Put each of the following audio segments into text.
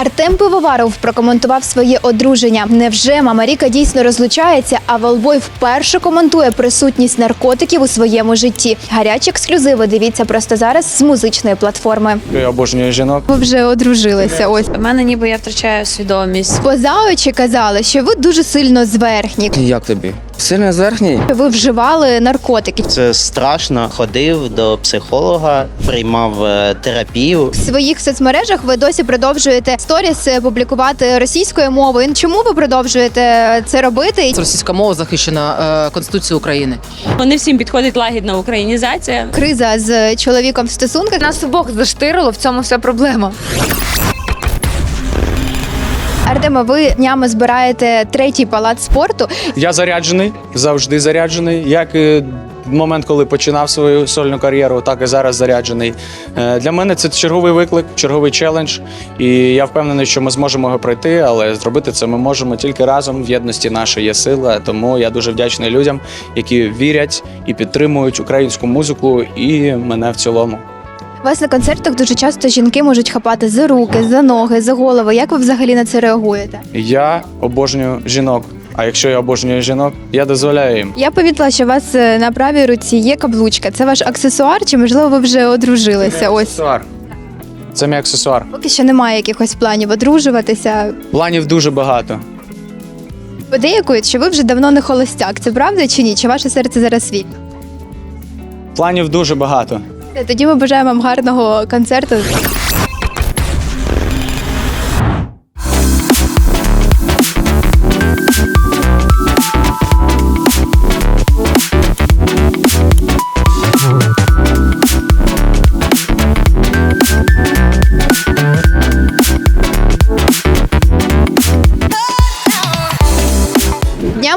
Артем Пивоваров прокоментував своє одруження. Невже мама Ріка дійсно розлучається, а Волбой вперше коментує присутність наркотиків у своєму житті. Гарячі ексклюзиви дивіться просто зараз з музичної платформи. Я обожнюю жінок. Ви вже одружилися. Ось У мене ніби я втрачаю свідомість. поза очі казали, що ви дуже сильно зверхні. Як тобі? Сильно зверхній? Ви вживали наркотики. Це страшно. Ходив до психолога, приймав е, терапію. В своїх соцмережах ви досі продовжуєте сторіс е, публікувати російською мовою. Чому ви продовжуєте це робити? Російська мова захищена е, Конституцією України. Не всім підходить лагідна українізація. Криза з чоловіком в стосунках Нас обох заштирило, в цьому вся проблема. Артема, ви днями збираєте третій палац спорту. Я заряджений, завжди заряджений. Як і момент, коли починав свою сольну кар'єру, так і зараз заряджений. Е, Для мене це черговий виклик, черговий челендж. І я впевнений, що ми зможемо його пройти, але зробити це ми можемо тільки разом. В єдності наша є сила. Тому я дуже вдячний людям, які вірять і підтримують українську музику і мене в цілому. Вас на концертах дуже часто жінки можуть хапати за руки, за ноги, за голови. Як ви взагалі на це реагуєте? Я обожнюю жінок. А якщо я обожнюю жінок, я дозволяю їм. Я помітила, що у вас е, на правій руці є каблучка. Це ваш аксесуар, чи можливо ви вже одружилися? Ось Аксесуар. Це мій аксесуар. поки що немає якихось планів одружуватися. Планів дуже багато. Подеякують, що ви вже давно не холостяк. Це правда чи ні? Чи ваше серце зараз вільне? Планів дуже багато. Тоді ми бажаємо вам гарного концерту.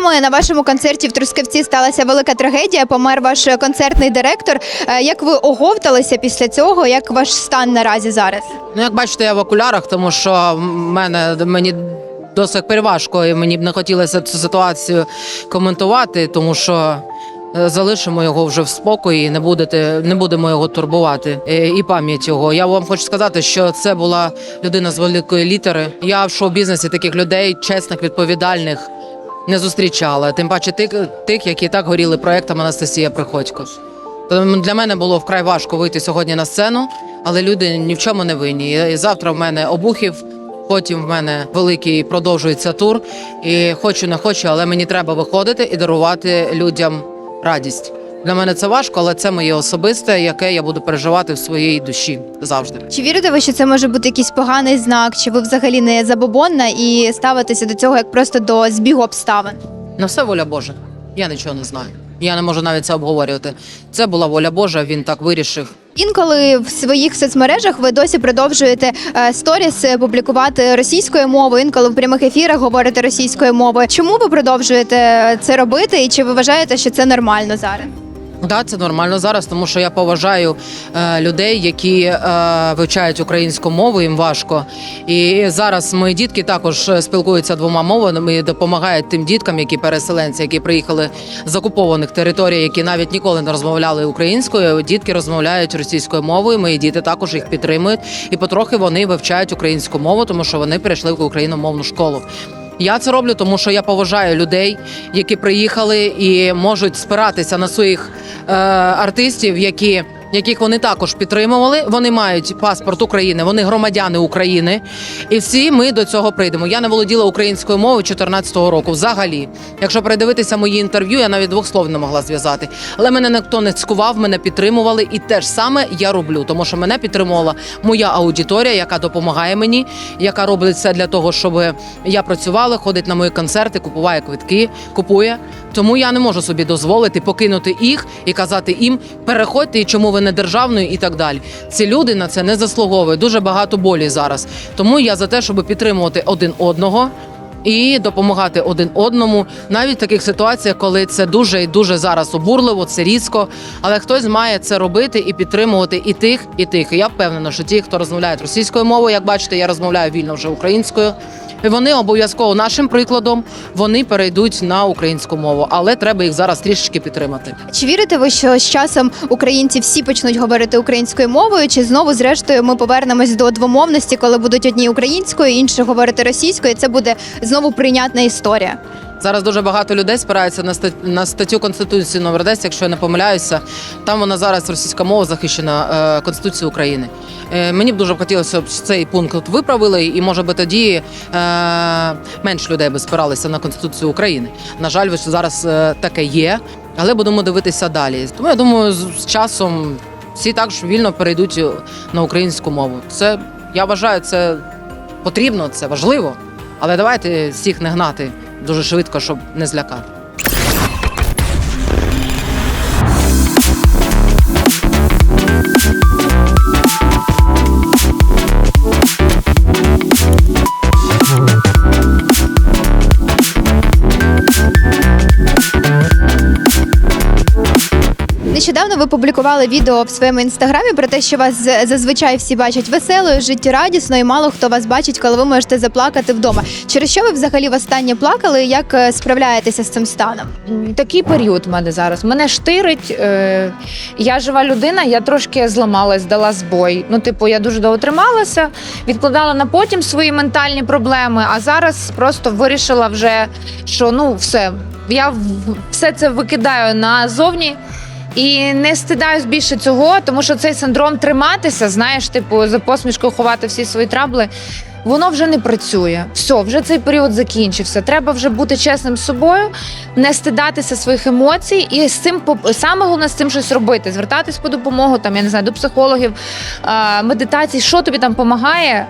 Днями на вашому концерті в Трускавці сталася велика трагедія. Помер ваш концертний директор. Е, Як ви оговталися після цього? Як ваш стан наразі зараз? Ну, як бачите, я в окулярах, тому що в мене мені досить переважко, і мені б не хотілося цю ситуацію коментувати, тому що. е, Залишимо його вже в спокої, не будете, не будемо його турбувати. Е, І пам'ять його. Я вам хочу сказати, що це була людина з великої літери. Я в шоу-бізнесі таких людей, чесних, відповідальних, не зустрічала. Тим паче тих, тих, які так горіли проектом Анастасія Приходько. Тому для мене було вкрай важко вийти сьогодні на сцену, але люди ні в чому не винні. І завтра в мене обухів. Потім в мене великий продовжується тур, і хочу не хочу, але мені треба виходити і дарувати людям радість. Для мене це важко, але це моє особисте, яке я буду переживати в своїй душі завжди. Чи вірите ви, що це може бути якийсь поганий знак? Чи ви взагалі не забобонна і ставитеся до цього як просто до збігу обставин? На все воля Божа. Я нічого не знаю. Я не можу навіть це обговорювати. Це була воля Божа. Він так вирішив. Інколи в своїх соцмережах ви досі продовжуєте е, сторіс е, публікувати російською мовою. Інколи в прямих ефірах говорите російською мовою. Чому ви продовжуєте це робити? І чи ви вважаєте, що це нормально зараз? Да, це нормально зараз, тому що я поважаю е, людей, які е, вивчають українську мову, їм важко. І зараз мої дітки також е, спілкуються двома мовами і допомагають тим діткам, які переселенці, які приїхали з окупованих територій, які навіть ніколи не розмовляли українською. Дітки розмовляють російською мовою. Мої діти також їх підтримують, і потрохи вони вивчають українську мову, тому що вони перейшли в україномовну школу. Я це роблю, тому що я поважаю людей, які приїхали і можуть спиратися на своїх е, артистів, які. Яких вони також підтримували, вони мають паспорт України, вони громадяни України, і всі ми до цього прийдемо. Я не володіла українською мовою 14-го року. Взагалі, якщо передивитися мої інтерв'ю, я навіть двох слов не могла зв'язати. Але мене ніхто не цькував, мене підтримували, і те ж саме я роблю, тому що мене підтримувала моя аудиторія, яка допомагає мені, яка робить все для того, щоб я працювала, ходить на мої концерти, купуває квитки, купує. Тому я не можу собі дозволити покинути їх і казати їм переходьте і чому ви не державною і так далі. Ці люди на це не заслуговують. Дуже багато болі зараз. Тому я за те, щоб підтримувати один одного. І допомагати один одному навіть в таких ситуаціях, коли це дуже і дуже зараз обурливо, це різко. Але хтось має це робити і підтримувати і тих, і тих. І я впевнена, що ті, хто розмовляють російською мовою, як бачите, я розмовляю вільно вже українською. І вони обов'язково нашим прикладом вони перейдуть на українську мову, але треба їх зараз трішечки підтримати. Чи вірите ви, що з часом українці всі почнуть говорити українською мовою? Чи знову, зрештою, ми повернемось до двомовності, коли будуть одні українською, інші говорити російською? і Це буде знову прийнятна історія. Зараз дуже багато людей спираються на стат- на статтю Конституції номер 10, якщо я не помиляюся. Там вона зараз російська мова захищена е, Конституцією України. Е, мені б дуже б хотілося, щоб цей пункт виправили, і може би тоді е, менш людей би спиралися на Конституцію України. На жаль, ось зараз е, таке є, але будемо дивитися далі. Тому я думаю, з, часом всі також вільно перейдуть на українську мову. Це я вважаю, це потрібно, це важливо. Але давайте всіх не гнати дуже швидко, щоб не злякати. Нещодавно ви публікували відео в своєму інстаграмі про те, що вас зазвичай всі бачать веселою, життєрадісною, і мало хто вас бачить, коли ви можете заплакати вдома. Через що ви взагалі востаннє плакали? Як е, справляєтеся з цим станом? Такий період в мене зараз. Мене штирить. Е, я жива людина, я трошки зламалась, дала збой. Ну, типу, я дуже довго трималася, відкладала на потім свої ментальні проблеми, а зараз просто вирішила вже, що ну все, я все це викидаю назовні. І не стидаюсь більше цього, тому що цей синдром триматися, знаєш, типу, за посмішкою ховати всі свої трабли, воно вже не працює. Все, вже цей період закінчився. Треба вже бути чесним з собою, не стидатися своїх емоцій, і з цим саме головне з цим щось робити. Звертатись по допомогу, там я не знаю, до психологів, медитацій, що тобі там допомагає.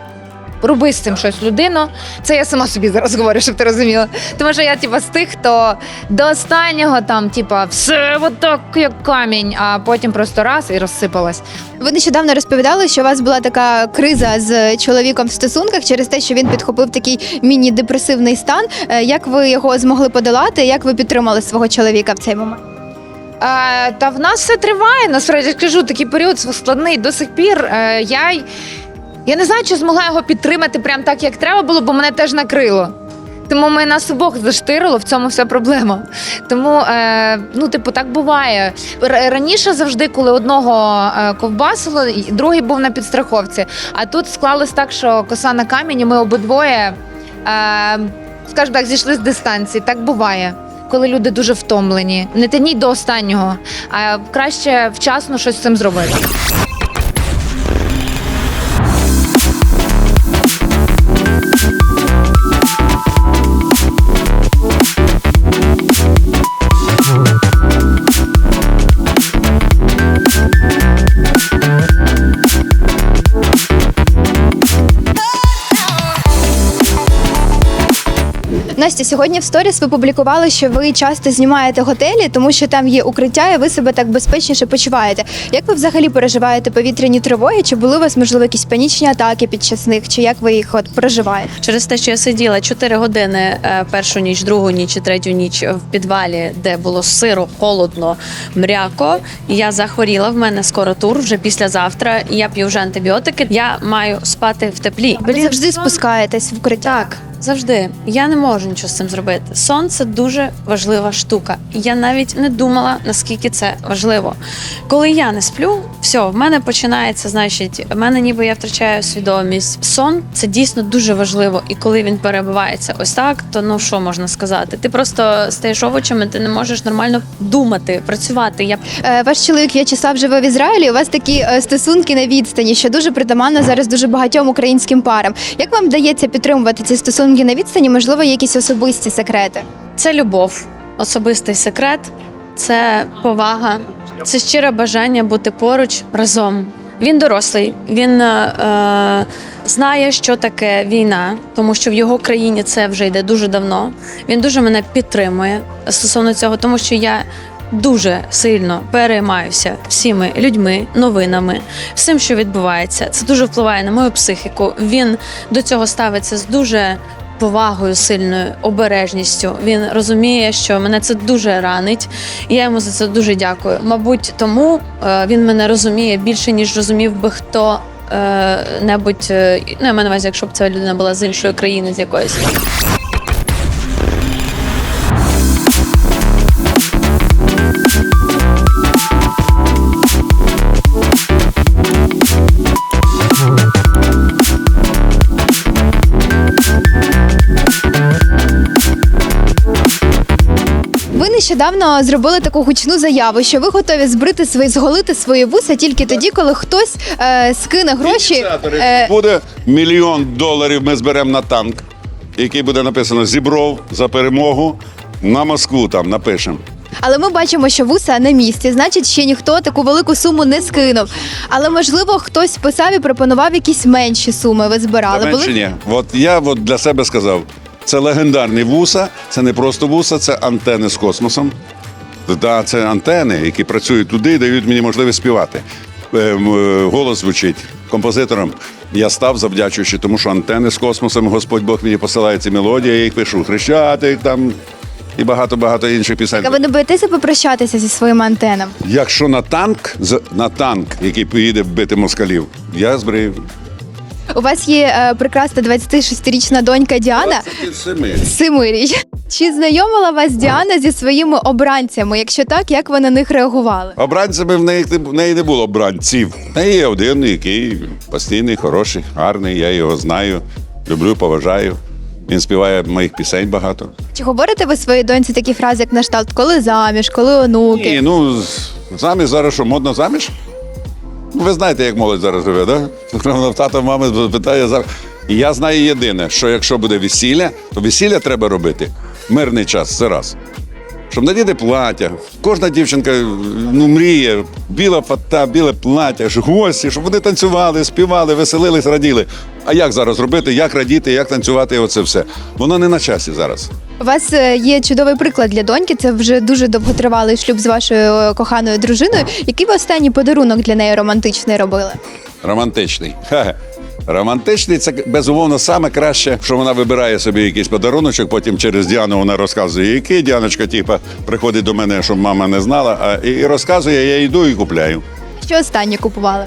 Роби з цим щось людину. Це я сама собі зараз говорю, щоб ти розуміла. Тому що я типа з тих, хто до останнього там, типа, все отак, як камінь, а потім просто раз і розсипалась. Ви нещодавно розповідали, що у вас була така криза з чоловіком в стосунках через те, що він підхопив такий міні-депресивний стан. Е, Як ви його змогли подолати? Як ви підтримали свого чоловіка в цей момент? Е, та в нас все триває. Насправді я кажу, такий період складний до сих пір. Е, я, я не знаю, чи змогла його підтримати прям так, як треба було, бо мене теж накрило. Тому ми нас обох заштирило, в цьому вся проблема. Тому, е, ну, типу, так буває. Раніше завжди, коли одного е, ковбасило, другий був на підстраховці. А тут склалось так, що коса на камінь, і ми обидвоє, е, скажімо так, зійшли з дистанції. Так буває. Коли люди дуже втомлені, не тяніть до останнього, а краще вчасно щось з цим зробити. Настя, сьогодні в сторіс ви публікували, що ви часто знімаєте готелі, тому що там є укриття, і ви себе так безпечніше почуваєте. Як ви взагалі переживаєте повітряні тривоги? Чи були у вас можливо якісь панічні атаки під час них? Чи як ви їх от проживаєте? Через те, що я сиділа 4 години е, першу ніч, другу ніч і третю ніч в підвалі, де було сиро, холодно, мряко. Я захворіла. В мене скоро тур вже післязавтра. і Я п'ю вже антибіотики. Я маю спати в теплі. Ви завжди спускаєтесь в укриття. Так, завжди. Я не можу нічого з цим зробити. Сон це дуже важлива штука. Я навіть не думала, наскільки це важливо. Коли я не сплю, все, в мене починається, значить, в мене ніби я втрачаю свідомість. Сон це дійсно дуже важливо. І коли він перебувається ось так, то ну що можна сказати? Ти просто стаєш овочами, ти не можеш нормально думати, працювати. Я Е, Ваш чоловік В'ячеслав живе в Ізраїлі. У вас такі е, стосунки на відстані, що дуже притаманно зараз дуже багатьом українським парам. Як вам вдається підтримувати ці стосунки на відстані? Можливо, якісь особисті секрети? Це любов, особистий секрет, це повага, це щире бажання бути поруч разом. Він дорослий, він е, знає, що таке війна, тому що в його країні це вже йде дуже давно. Він дуже мене підтримує стосовно цього, тому що я дуже сильно переймаюся всіми людьми, новинами, всім, що відбувається. Це дуже впливає на мою психіку. Він до цього ставиться з дуже повагою сильною, обережністю. Він розуміє, що мене це дуже ранить, і я йому за це дуже дякую. Мабуть, тому е, він мене розуміє більше, ніж розумів би хто е, небудь, е, ну я маю на увазі, якщо б ця людина була з іншої країни, з якоїсь. Нещодавно зробили таку гучну заяву, що ви готові збрити свої зголити свої вуса тільки тоді, коли хтось е, скине гроші. Е, Буде мільйон доларів. Ми зберемо на танк, який буде написано Зібров за перемогу. На Москву там напишемо. але ми бачимо, що вуса на місці. Значить, ще ніхто таку велику суму не скинув. Але можливо, хтось писав і пропонував якісь менші суми. Ви збирали. Та менше Були ні. От я от для себе сказав: це легендарні вуса, це не просто вуса, це антени з космосом. Та це антени, які працюють туди і дають мені можливість співати. Ем, е, Голос звучить композитором. Я став завдячуючи тому, що антени з космосом, Господь Бог мені посилає ці мелодії, я їх пишу хрещатик там і багато-багато інших пісень. а ви не боїтеся попрощатися зі своїми антенами? Якщо на танк, на танк, який поїде вбити москалів, я збрив. У вас є е, прекрасна 26-річна донька Діана. 27. Семиріч. Чи знайомила вас Діана зі своїми обранцями? Якщо так, як ви на них реагували? Обранцями в неї, в неї не було обранців. В неї є один, який постійний, хороший, гарний. Я його знаю, люблю, поважаю. Він співає моїх пісень багато. Чи говорите ви своїй доньці такі фрази, як на кшталт, коли заміж, коли онуки? Ні, ну з- заміж зараз що модно заміж? Ви знаєте, як молодь зараз живе, да? Вона в мами питає зараз. І я знаю єдине, що якщо буде весілля, то весілля треба робити мирний час, це раз. Щоб надіти плаття. Кожна дівчинка ну, мріє, біла фата, біле плаття, ж гості, щоб вони танцювали, співали, веселились, раділи. А як зараз робити, як радіти, як танцювати, оце все. Воно не на часі зараз. У вас е, є чудовий приклад для доньки. Це вже дуже довготривалий шлюб з вашою е, коханою дружиною. Який ви останній подарунок для неї романтичний робили? Романтичний. Хе-хе. Романтичний це безумовно саме краще, що вона вибирає собі якийсь подаруночок, потім через Діану вона розказує, який Діаночка, типа, приходить до мене, щоб мама не знала, а і розказує, я йду і купляю. Що останнє купували?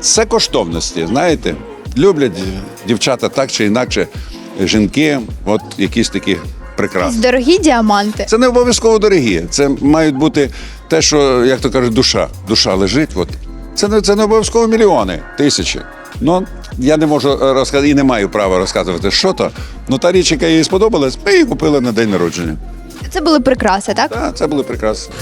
Це коштовності, знаєте. Люблять дівчата так чи інакше, жінки, от якісь такі прекрасні. Дорогі діаманти. Це не обов'язково дорогі. Це мають бути те, що, як то кажуть, душа. Душа лежить. От. Це не це не обов'язково мільйони, тисячі. Ну, я не можу е, розказати і не маю права розказувати, що то. Ну та річ, яка їй сподобалась, ми її купили на день народження. Це були прикраси, так? Так, це були прекрасно.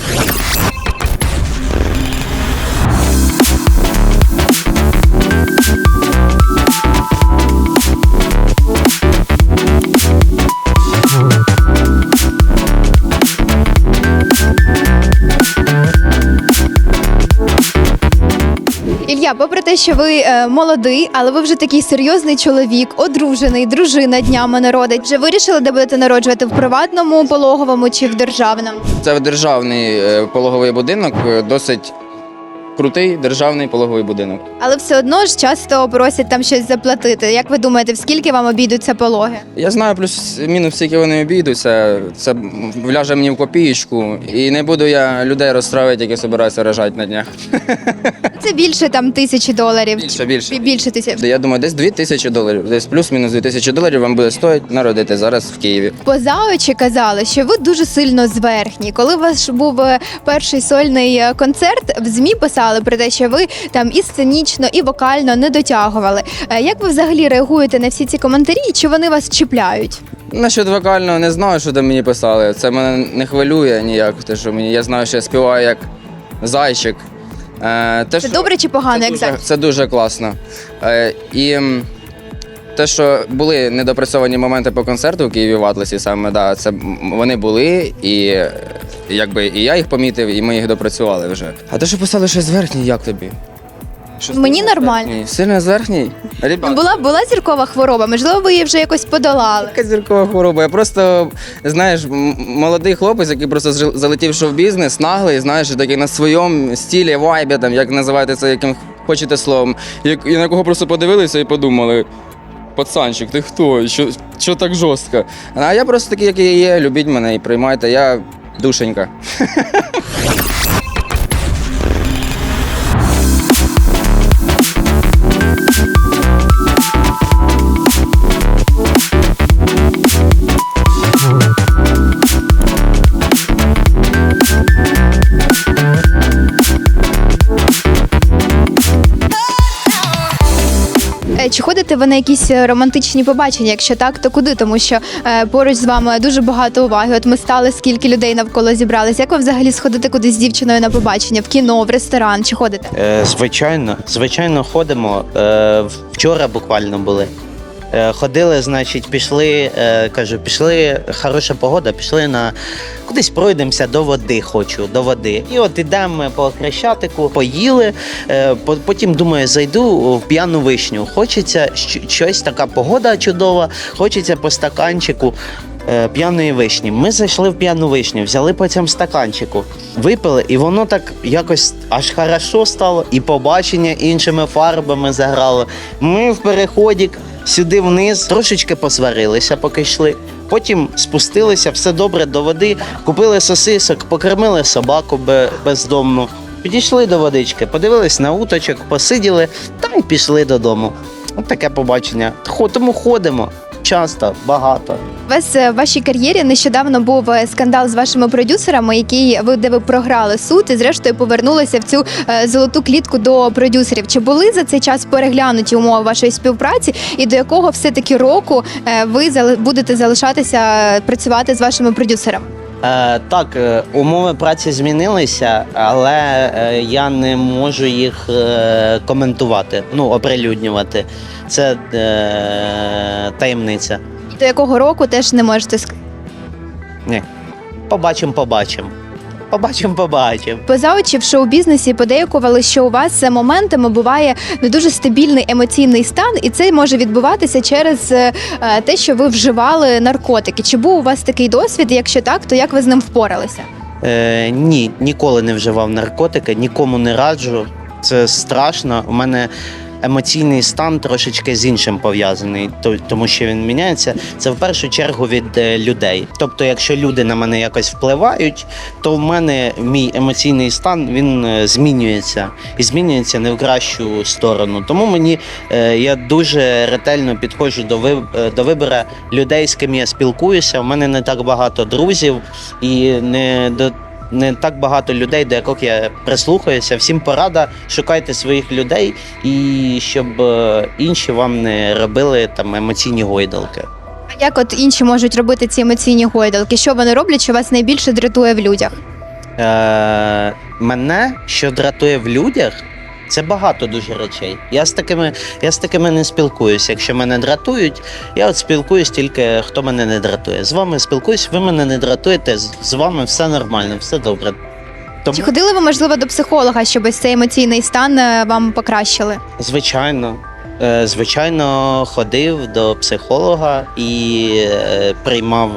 Ілля, попри те, що ви е, молодий, але ви вже такий серйозний чоловік, одружений, дружина днями народить. Вже вирішили, де будете народжувати в приватному пологовому чи в державному? Це державний е, пологовий будинок, е, досить крутий державний пологовий будинок. Але все одно ж часто просять там щось заплатити. Як ви думаєте, в скільки вам обійдуться пологи? Я знаю плюс-мінус, скільки вони обійдуться. Це вляже мені в копієчку. І не буду я людей розстроювати, які збираються рожати на днях. Це більше там тисячі доларів. Більше, більше. Більше тисячі. Я думаю, десь 2 тисячі доларів, десь плюс-мінус 2 тисячі доларів вам буде стоїть народити зараз в Києві. Поза очі казали, що ви дуже сильно зверхні. Коли у вас був е, перший сольний е, концерт, в змі писали про те, що ви там і сценічно, і вокально не дотягували. Е, Як ви взагалі реагуєте на всі ці коментарі? і Чи вони вас чіпляють? Насчет вокального не знаю, що там мені писали. Це мене не хвилює ніяк. Те, що мені я знаю, що я співаю як зайчик. Е, те, Це що- добре чи погано, це як дуже, це дуже класно. Е, і те, що були недопрацьовані моменти по концерту у Києві в Атласі, саме да, це вони були, і якби і я їх помітив, і ми їх допрацювали вже. А те, що писали щось зверхній, як тобі? Що Мені нормально. зверхній? Сильно зверхній? Ребята, Була була зіркова хвороба, можливо, ви її вже якось подолали. Яка зіркова хвороба. Я просто, знаєш, молодий хлопець, який просто залетів в шоу-бізнес, наглий, знаєш, такий на своєму стилі, вайбі, там, як називаєте це, яким хочете словом. Як, і на кого просто подивилися і подумали. Пацанчик, ти хто? Що, що так жорстко? А я просто такий, який я є, любіть мене і приймайте. Я душенька. ходите ви на якісь е, романтичні побачення? Якщо так, то куди? Тому що е, поруч з вами дуже багато уваги. От ми стали, скільки людей навколо зібралися. Як ви взагалі сходите кудись з дівчиною на побачення? В кіно, в ресторан чи ходите? Е, звичайно, звичайно, ходимо. Е, вчора буквально були. Е, ходили, значить, пішли, е, кажу, пішли, хороша погода, пішли на кудись пройдемося до води, хочу, до води. І от ідемо по хрещатику, поїли. Е, по- потім думаю, зайду в п'яну вишню. Хочеться щось така погода чудова, хочеться по стаканчику. П'яної вишні. Ми зайшли в п'яну вишню, взяли по цьому стаканчику, випили, і воно так якось аж хорошо стало, і побачення іншими фарбами заграло. Ми в переході сюди вниз трошечки посварилися, поки йшли. Потім спустилися, все добре до води, купили сосисок, покормили собаку бездомну. Підійшли до водички, подивились на уточок, посиділи та й пішли додому. От таке побачення. Тому ходимо часто, багато. У вас е, в вашій кар'єрі нещодавно був е, скандал з вашими продюсерами, який ви де ви програли суд і зрештою повернулися в цю е, золоту клітку до продюсерів. Чи були за цей час переглянуті умови вашої співпраці, і до якого все таки року е, ви зали- будете залишатися е, працювати з вашими продюсерами? Е, так, е, умови праці змінилися, але е, я не можу їх коментувати, ну, оприлюднювати. Це е, таємниця. До якого року теж не можете сказати? Ні. Побачимо, побачимо. Побачимо, побачимо. Поза очі в шоу-бізнесі подейкували, що у вас е, моментами буває не дуже стабільний емоційний стан, і це може відбуватися через е, е, те, що ви вживали наркотики. Чи був у вас такий досвід? Якщо так, то як ви з ним впоралися? Е, ні, ніколи не вживав наркотики, нікому не раджу. Це страшно. У мене емоційний стан трошечки з іншим пов'язаний, тому що він міняється. Це в першу чергу від е, людей. Тобто, якщо люди на мене якось впливають, то в мене мій емоційний стан він е, змінюється і змінюється не в кращу сторону. Тому мені е, я дуже ретельно підходжу до до вибору людей, з ким я спілкуюся. У мене не так багато друзів і не до. Не так багато людей, до яких я прислухаюся. Всім порада, шукайте своїх людей, і щоб е, інші вам не робили там емоційні гойдалки. А як от інші можуть робити ці емоційні гойдалки? Що вони роблять, що вас найбільше дратує в людях? Е, мене, що дратує в людях, це багато дуже речей. Я з такими, я з такими не спілкуюся. Якщо мене дратують, я от спілкуюсь тільки хто мене не дратує. З вами спілкуюсь, ви мене не дратуєте, з, вами все нормально, все добре. Тому, Чи ходили ви, можливо, до психолога, щоб цей емоційний стан е, вам покращили? звичайно. е, Звичайно, ходив до психолога і е, приймав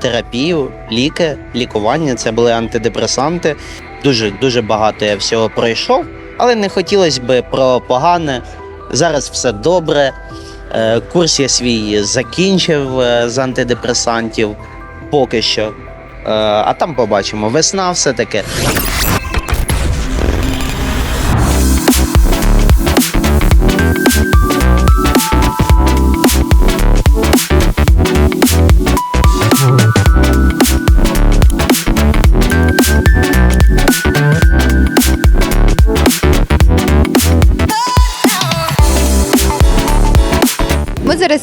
терапію, ліки, лікування. Це були антидепресанти. Дуже дуже багато я всього пройшов, але не хотілося б про погане. Зараз все добре. Е, Курс я свій закінчив е, з антидепресантів поки що. Е, А там побачимо. Весна все таке.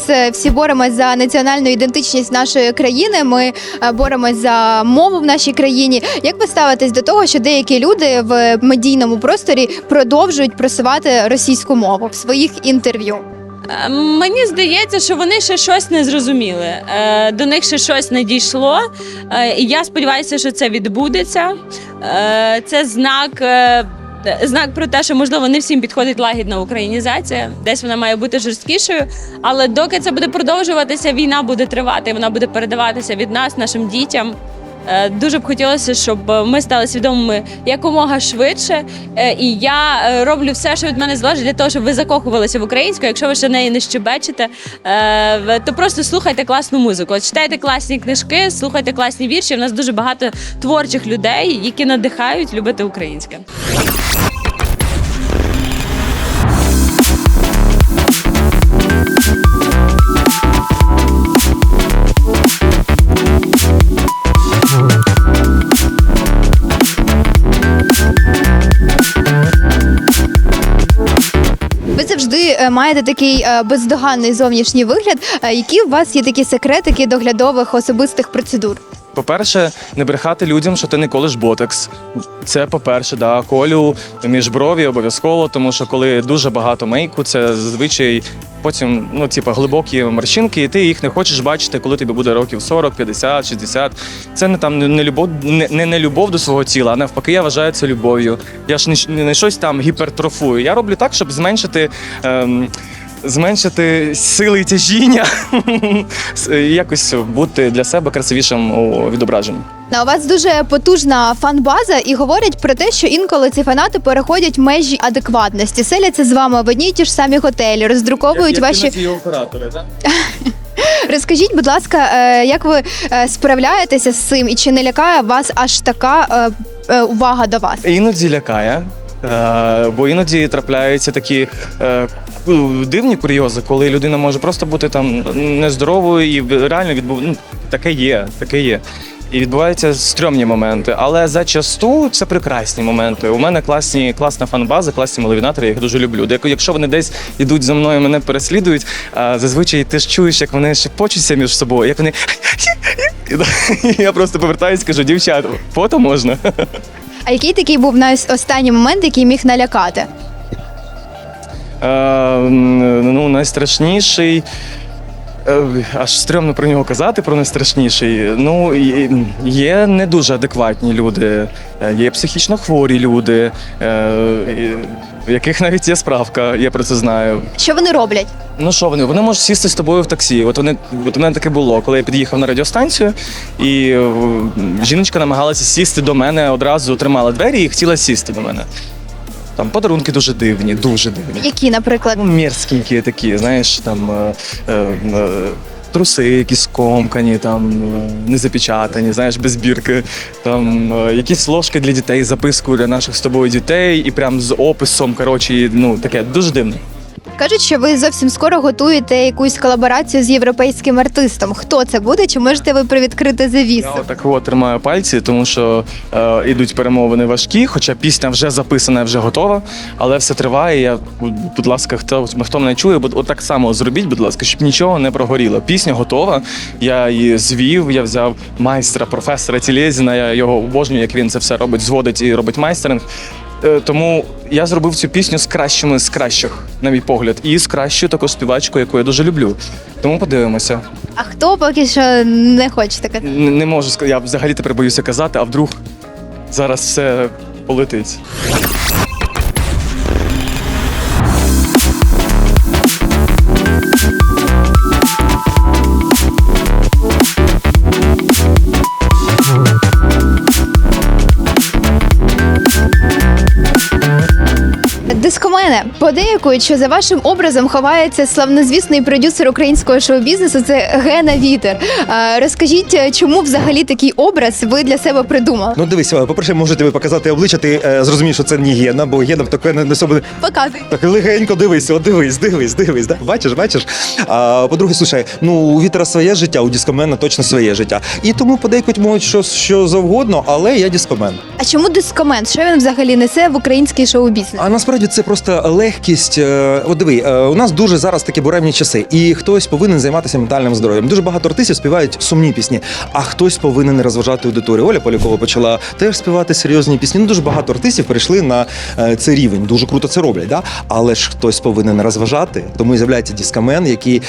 Зараз е, всі боремось за національну ідентичність нашої країни. Ми е, боремось за мову в нашій країні. Як ви ставитесь до того, що деякі люди в медійному просторі продовжують просувати російську мову в своїх інтерв'ю? Е, Мені здається, що вони ще щось не зрозуміли. До них ще щось не дійшло. І я сподіваюся, що це відбудеться. Це знак. Е, Знак про те, що можливо не всім підходить лагідна українізація, десь вона має бути жорсткішою. Але доки це буде продовжуватися, війна буде тривати, вона буде передаватися від нас, нашим дітям. Е, Дуже б хотілося, щоб ми стали свідомими якомога швидше. Е, І я е, роблю все, що від мене залежить для того, щоб ви закохувалися в українську. Якщо ви ще неї не щебечете, то просто слухайте класну музику. Читайте класні книжки, слухайте класні вірші. У нас дуже багато творчих людей, які надихають любити українське. Маєте такий е, бездоганний зовнішній вигляд. Е, Які у вас є такі секретики доглядових особистих процедур? По-перше, не брехати людям, що ти не колиш ботекс. Це по-перше, да. колю між брові обов'язково, тому що коли дуже багато мейку, це зазвичай потім, ну, типа, глибокі морщинки, і ти їх не хочеш бачити, коли тобі буде років 40, 50, 60. Це не там не любов, не, не, не любов до свого тіла, а навпаки, я вважаю це любов'ю. Я ж не, не щось там гіпертрофую. Я роблю так, щоб зменшити. Ем, Зменшити сили і тяжіння, якось бути для себе красивішим у відображенні. На у вас дуже потужна фан-база, і говорять про те, що інколи ці фанати переходять межі адекватності, селяться з вами в одні й ті ж самі готелі, роздруковують ваші. оператори, так? Розкажіть, будь ласка, е, як ви е, справляєтеся з цим, і чи не лякає вас аж така е, е, увага до вас? Іноді лякає, е, бо іноді трапляються такі е, дивні курйози, коли людина може просто бути там нездоровою і реально відбув... ну, таке є, таке є. І відбуваються стрьомні моменти, але зачасту це прекрасні моменти. У мене класні, класна фан-база, класні маловінатори, я їх дуже люблю. Де- Якщо вони десь йдуть за мною, мене переслідують, а зазвичай ти ж чуєш, як вони шепочуться між собою, як вони. Я просто повертаюся кажу, дівчата, фото можна. А який такий був найостанній момент, який міг налякати? Е, ну, найстрашніший. е, Аж стрьомно про нього казати, про найстрашніший. Ну, є не дуже адекватні люди, е, є психічно хворі люди, в яких навіть є справка, я про це знаю. Що вони роблять? Ну що вони? Вони можуть сісти з тобою в таксі. От вони от у мене таке було, коли я під'їхав на радіостанцію, і жіночка намагалася сісти до мене, одразу тримала двері і хотіла сісти до мене. Там подарунки дуже дивні, дуже дивні. Які, наприклад? Ну, мерзкенькі такі, знаєш, там е, е, е, труси якісь скомкані, там е, не запечатані, знаєш, без бірки. Там е, якісь ложки для дітей, записку для наших з тобою дітей, і прям з описом. Коротше, і, ну таке дуже дивне. Кажуть, що ви зовсім скоро готуєте якусь колаборацію з європейським артистом. Хто це буде? Чи можете ви привідкрити завісу? Я отак от тримаю пальці, тому що е, ідуть перемовини важкі, хоча пісня вже записана, вже готова, але все триває. Я, будь ласка, хто, хто мене чує, будь отак само зробіть, будь ласка, щоб нічого не прогоріло. Пісня готова. Я її звів, я взяв майстра, професора Тілєзіна, я його обожнюю, як він це все робить, зводить і робить майстеринг. Е, Тому я зробив цю пісню з кращими з кращих, на мій погляд, і з кращою такою співачкою, яку я дуже люблю. Тому подивимося. А хто поки що не хоче таке? Не, не можу сказати, я взагалі тепер боюся казати, а вдруг зараз все полетить. Дискомене подейкують, що за вашим образом ховається славнозвісний продюсер українського шоу-бізнесу. Це Гена Вітер. Е, Розкажіть, чому взагалі такий образ ви для себе придумали? Ну дивись, по-перше, можете ви показати обличчя, ти е, зрозумієш, що це не гена, бо гена таке не собі Показуй. так легенько дивись, о, дивись, дивись, дивись. Да? Бачиш, бачиш. А по-друге, слушай, ну у вітера своє життя, у дискомена точно своє життя. І тому подейкують можуть що, що завгодно, але я дискомен. А чому дискомен? Що він взагалі несе в український шоу-бізнес? А насправді це просто легкість. Е, От диви, е, у нас дуже зараз такі буремні часи, і хтось повинен займатися ментальним здоров'ям. Дуже багато артистів співають сумні пісні, а хтось повинен розважати аудиторію. Оля Полякова почала теж співати серйозні пісні. Ну дуже багато артистів перейшли на е, цей рівень. Дуже круто це роблять. Да? Але ж хтось повинен розважати, тому і з'являється дискамен, який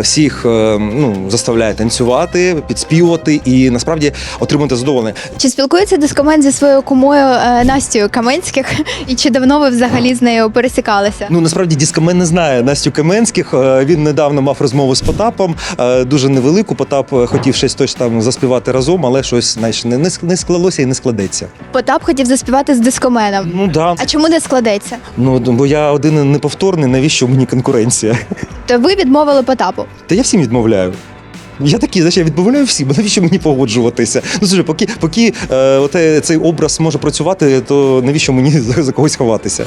всіх ну, заставляє танцювати, підспівувати і насправді отримати задоволення. Чи спілкується дискомен зі своєю кумою Настю Каменських? І чи давно ви взагалі з нею пересікалися? Ну насправді дискамен не знає Настю Каменських. Е, Він недавно мав розмову з Потапом, е, дуже невелику. Потап е, хотів щось точно там заспівати разом, але щось знаєш, не, не не склалося і не складеться. Потап хотів заспівати з дискоменом. Ну да. А чому не складеться? Ну бо я один неповторний, навіщо мені конкуренція? То ви відмовили Потапу. Та я всім відмовляю. Я такий, знаєш, я відмовляю всім, навіщо мені погоджуватися? Ну слушай, поки, поки е, оте, цей образ може працювати, то навіщо мені за когось ховатися?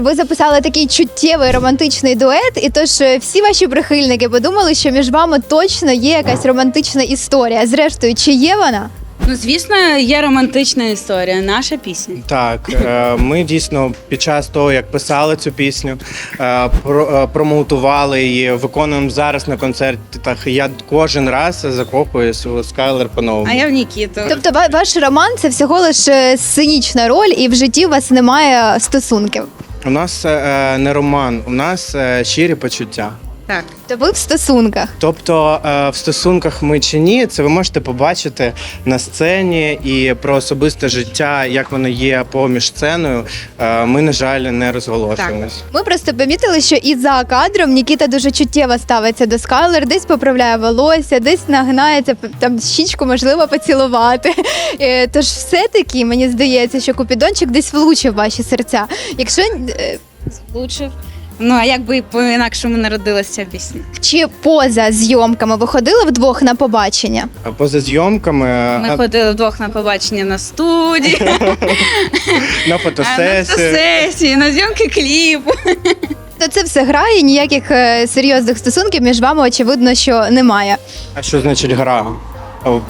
Ви записали такий чуттєвий романтичний дует, і тож е, всі ваші прихильники подумали, що між вами точно є якась романтична історія. Зрештою, чи є вона? Ну, звісно, є романтична історія, наша пісня. Так, е, ми дійсно під час того, як писали цю пісню, е, про- е, промоутували її, виконуємо зараз на концертах. Я кожен раз закохуюсь у Скайлер по-новому. А я в Нікіту. Тобто, ва- ваш роман це всього лише сценічна роль, і в житті у вас немає стосунків. У нас е, не роман, у нас е, щирі почуття. Так. То ви в стосунках. Тобто е, в стосунках ми чи ні, це ви можете побачити на сцені і про особисте життя, як воно є поміж сценою. е, Ми, на жаль, не розголошуємось. Ми просто помітили, що і за кадром Нікіта дуже чуттєво ставиться до Скайлер, десь поправляє волосся, десь нагинається там щічку, можливо, поцілувати. Е, Тож все-таки мені здається, що Купідончик десь влучив ваші серця. Якщо Влучив. Ну, а як би по-інакшому народилася пісня? чи поза зйомками ви ходили вдвох на побачення? А Поза зйомками Ми е, ходили вдвох на побачення на студії, на на фотосесії. фотосесії, на зйомки кліпу. То це все грає, ніяких е, серйозних стосунків між вами очевидно, що немає. А що значить гра?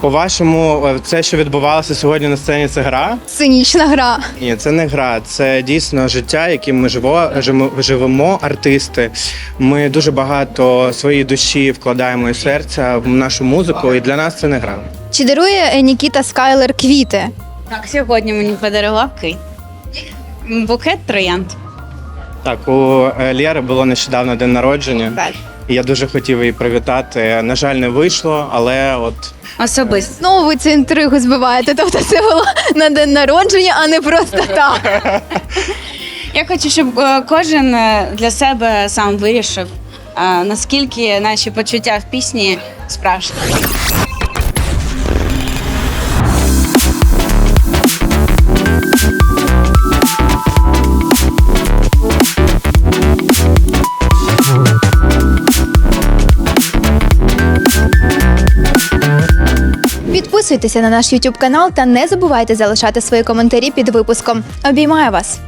По-вашому, е, це, що відбувалося сьогодні на сцені, це гра? Сценічна гра. Ні, це не гра, це дійсно життя, яким ми живо, живемо, живемо артисти. Ми дуже багато своєї душі вкладаємо і серця в нашу музику, і для нас це не гра. Чи дарує е, Нікіта Скайлер квіти? Так, сьогодні мені подарував кит. Букет троянд. Так, у е, Лєри було нещодавно день народження, Так. І я дуже хотів її привітати. На жаль, не вийшло, але от Особисто. Знову ви цю інтригу збиваєте. Тобто це було на день народження, а не просто так. Я хочу, щоб е, кожен е, для себе сам вирішив, е, наскільки наші почуття в пісні справжні. Підписуйтеся на наш YouTube канал та не забувайте залишати свої коментарі під випуском. Обіймаю вас!